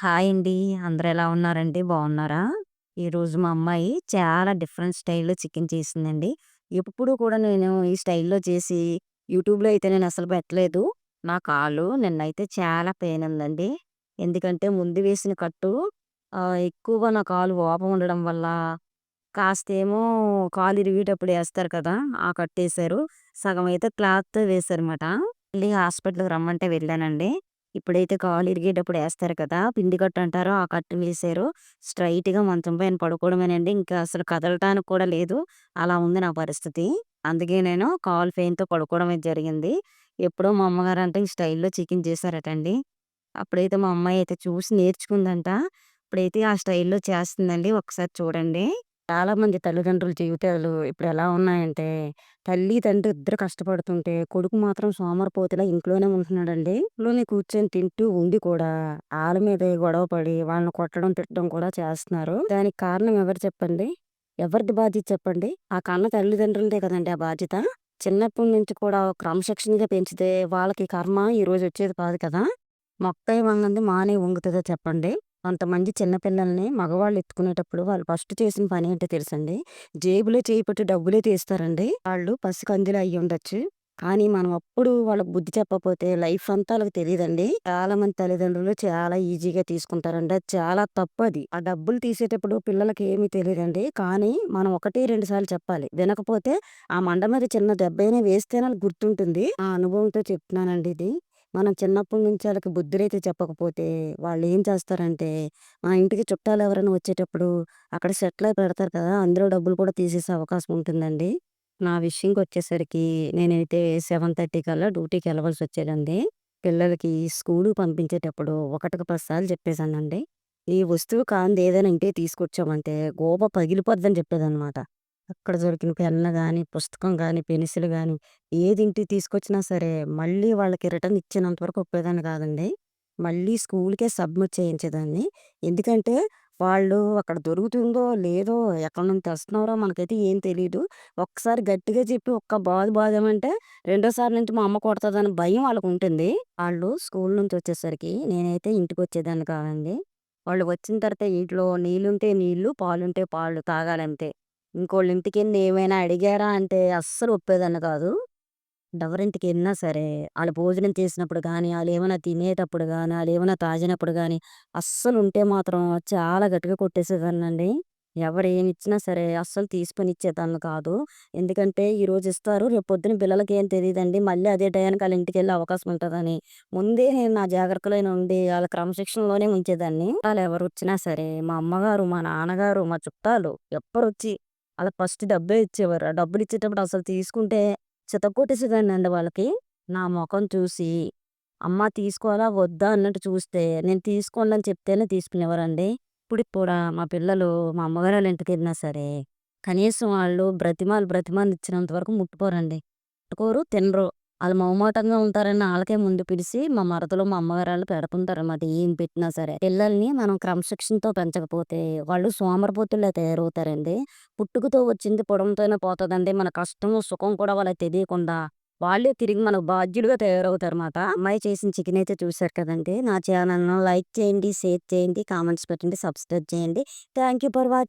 Hi అండి. అందరు ఎలా ఉన్నారండి? బాగున్నారా? ఈరోజు మా అమ్మాయి చాలా డిఫరెంట్ స్టైల్‌లో చికెన్ చేసిందండి. ఎప్పుడు కూడా నేను ఈ స్టైల్‌లో చేసి యూట్యూబ్‌లో అయితే నేను అసలు పెట్టలేదు. నా కాలు నిన్నైతే చాలా పెయిన్ ఉందండి. ఎందుకంటే ముందు వేసిన కట్టు ఆహ్, ఎక్కువగా నా కాలు వాపు ఉండడం వల్ల కాస్తేమో కాలు ఇరిగేటప్పుడు ఏస్తారు కదా! ఆ కట్టేశారు. సగం అయితే క్లాత్‌తో వేశారన్నమాట. మళ్ళీ హాస్పిటల్‌కి రమ్మంటే వెళ్ళానండి. ఇప్పుడైతే కాలు ఇరిగేటప్పుడు వేస్తారు కదా! పిండి కట్టు అంటారు. ఆ కట్టు వేసారు స్ట్రైట్గా మంచం పైన పడుకోవడమేనండి. ఇంకా అసలు కదలటానికి కూడా లేదు. అలా ఉంది నా పరిస్థితి. అందుకే నేను కాలు పెయిన్‌తో పడుకోవడం జరిగింది. ఎప్పుడో మా అమ్మగారంట ఈ స్టైల్‌లో చికెన్ చేశారటండి. అప్పుడైతే మా అమ్మాయి అయితే చూసి నేర్చుకుందంట. ఇప్పుడైతే ఆ స్టైల్‌లో చేస్తుందండి. ఒకసారి చూడండి. చాలామంది తల్లిదండ్రుల జీవితాలు ఇప్పుడు ఎలా ఉన్నాయంటే, తల్లి, తండ్రి ఇద్దరు కష్టపడుతుంటే, కొడుకు మాత్రం సోమరిపోతులా ఇంట్లోనే ఉంటున్నాడండి. ఇంట్లోనే కూర్చొని తింటూ ఉండి కూడా ఆళ్ళ మీదే గొడవ పడి, వాళ్ళని కొట్టడం, తిట్టడం కూడా చేస్తున్నారు. దానికి కారణం ఎవరు చెప్పండి? ఎవరిది బాధ్యత చెప్పండి? ఆ కన్న తల్లిదండ్రులదే కదండీ ఆ బాధ్యత. చిన్నప్పటి నుంచి కూడా క్రమశిక్షణగా పెంచితే వాళ్ళకి కర్మ ఈరోజు వచ్చేది కాదు కదా! మొక్కై వంగంది మానై వంగుతదా చెప్పండి? కొంతమంది చిన్నపిల్లల్ని మగవాళ్ళు ఎత్తుకునేటప్పుడు వాళ్ళు ఫస్ట్ చేసిన పని ఏంటో తెలుసండి? జేబులో చేయి పెట్టి డబ్బులే తీస్తారండి. వాళ్ళు పసికందులు అయ్యుండొచ్చు. కానీ మనం అప్పుడు వాళ్ళకి బుద్ధి చెప్పకపోతే లైఫ్ అంతా ఆళ్ళకి తెలీదండి. చాలా మంది తల్లిదండ్రులు చాలా ఈజీగా తీసుకుంటారండి. అది చాలా తప్పది. ఆ డబ్బులు తీసేటప్పుడు పిల్లలకి ఏమీ తెలీదండి. కానీ మనం ఒకటి, రెండు సార్లు చెప్పాలి. వినకపోతే ఆ మండ మీద చిన్న దెబ్బైనా వేస్తేనే ఆళ్ళకి గుర్తుంటుంది. ఆ అనుభవంతో చెప్తున్నానండి ఇది. మనం చిన్నప్పటి నుంచి ఆళ్ళకి బుద్ధులైతే చెప్పకపోతే వాళ్ళేం చేస్తారంటే, మా ఇంటికి చుట్టాలు ఎవరైనా వచ్చేటప్పుడు అక్కడ సెటిలర్ పెడతారు కదా! అందులో డబ్బులు కూడా తీసేసే అవకాశం ఉంటుందండి. నా విషయంకొచ్చేసరికి నేనైతే 7:30 కల్లా డ్యూటీకి వెళ్ళవలసొచ్చేదండి. పిల్లలకి స్కూలుకి పంపించేటప్పుడు ఒకటికి 10 చెప్పేశానండి ఈ వస్తువు కానిది ఏదైనా ఇంటికి తీసుకొచ్చామంటే గోప పగిలిపోద్దని చెప్పేదన్నమాట అక్కడ దొరికిన పెన్ను గాని, పుస్తకం గాని, పెన్సిల్ గాని ఏది ఇంటికి తీసుకొచ్చినా సరే మళ్ళీ వాళ్ళకి రిటర్న్ ఇచ్చేంత వరకు ఒప్పేదాన్ని కాదండి. మళ్ళీ స్కూలుకే సబ్మిట్ చేయించేదాన్ని. ఎందుకంటే వాళ్ళు అక్కడ దొరుకుతుందో లేదో ఎక్కడి నుంచి తెస్తున్నారో మనకైతే ఏం తెలీదు. ఒక్కసారి గట్టిగా చెప్పి ఒక్క బాదు బాదామంటే రెండోసారి నుంచి మా అమ్మ కొడతదన్న భయం వాళ్ళకుంటుంది. ఆళ్ళు స్కూలు నుంచి వచ్చేసరికి నేనైతే ఇంటికొచ్చేదాన్ని కాదండి. వాళ్ళు వచ్చిన తర్వాత ఇంట్లో నీళ్ళుంటే నీళ్ళు, పాలుంటే పాలు తాగాలంతే. ఇంకోళ్ళ ఇంటికెళ్ళి ఏమైనా అడిగారా అంటే అస్సలు ఒప్పేదాన్ని కాదు. ఎవరింటికి వెళ్ళినా సరే వాళ్ళు భోజనం చేసినప్పుడు కానీ వాళ్ళు ఏమైనా తినేటప్పుడు కానీ వాళ్ళు ఏమైనా తాగినప్పుడు కానీ అస్సలు ఉంటే మాత్రం చాలా గట్టిగా కొట్టేసేదాన్నండి. ఎవరు ఏమిచ్చినా సరే అస్సలు తీసుకొని ఇచ్చేదాన్ని కాదు. ఎందుకంటే ఈరోజు ఇస్తారు. రేపు పొద్దున పిల్లలకి ఏం తెలియదండి మళ్ళీ అదే టయానికి ఆళ్ళ ఇంటికెళ్ళే అవకాశం ఉంటుందని ముందే నేను నా జాగ్రత్తలో ఉండి వాళ్ళ క్రమశిక్షణలోనే ఉంచేదాన్ని. వాళ్ళ ఎవరు వచ్చినా సరే మా అమ్మగారు, మా నాన్నగారు, మా చుట్టాలు ఎవ్వరొచ్చి అలా ఫస్ట్ డబ్బే ఇచ్చేవారు. ఆ డబ్బులు ఇచ్చేటప్పుడు అసలు తీసుకుంటే చితక్కొట్టేసేదాన్నండి వాళ్ళకి. నా మొఖం చూసి అమ్మ తీసుకోవాలా? వద్దా? అన్నట్టు చూస్తే నేను తీసుకోనని చెప్తేనే తీసుకునేవారండి. ఇప్పుడు కూడా మా పిల్లలు మా అమ్మగారోళ్ళ ఇంటికెళ్ళినా సరే కనీసం వాళ్ళు బ్రతిమాలు బ్రతిమాలు ఇచ్చినంత వరకు ముట్టుకోరండి. ముట్టుకోరు, తినరు. వాళ్ళు మొహమాటంగా ఉంటారని వాళ్ళకే ముందు పిలిచి మా మరదలు, మా అమ్మగారాళ్ళు పెడుతుంటారన్నమాట ఏం పెట్టినా సరే. పిల్లల్ని మనం క్రమశిక్షణతో పెంచకపోతే వాళ్ళు సోమరపోతుల్లా తయారవుతారండి. పుట్టుకతో వచ్చింది పొడంతోనే పోతుందండి మన కష్టము, సుఖం కూడా వాళ్ళకి తెలియకుండా వాళ్ళే తిరిగి మనకు బాధ్యులుగా తయారవుతారన్నమాట. అమ్మాయి చేసిన చికెన్ అయితే చూశారు కదండి నా ఛానల్‌ను లైక్ చేయండి, షేర్ చేయండి, కామెంట్స్ పెట్టండి, సబ్స్క్రైబ్ చేయండి. Thank you for watch